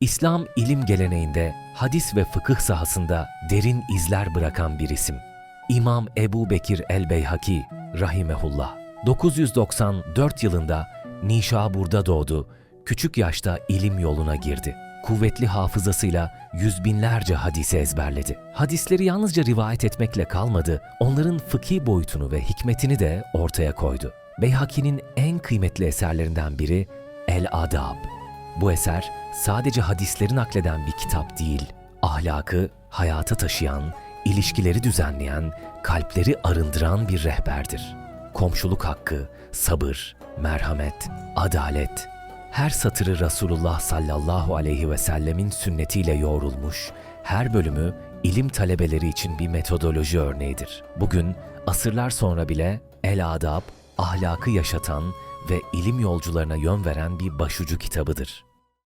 İslam ilim geleneğinde hadis ve fıkıh sahasında derin izler bırakan bir isim. İmam Ebu Bekir el-Beyhaki rahimehullah 994 yılında Nişabur'da doğdu. Küçük yaşta ilim yoluna girdi. Kuvvetli hafızasıyla yüz binlerce hadisi ezberledi. Hadisleri yalnızca rivayet etmekle kalmadı, onların fıkhi boyutunu ve hikmetini de ortaya koydu. Beyhaki'nin en kıymetli eserlerinden biri El Adab. Bu eser sadece hadisleri nakleden bir kitap değil, ahlakı hayata taşıyan, ilişkileri düzenleyen, kalpleri arındıran bir rehberdir. Komşuluk hakkı, sabır, merhamet, adalet, her satırı Resulullah sallallahu aleyhi ve sellemin sünnetiyle yoğrulmuş, her bölümü ilim talebeleri için bir metodoloji örneğidir. Bugün asırlar sonra bile El Adab, ahlakı yaşatan ve ilim yolcularına yön veren bir başucu kitabıdır.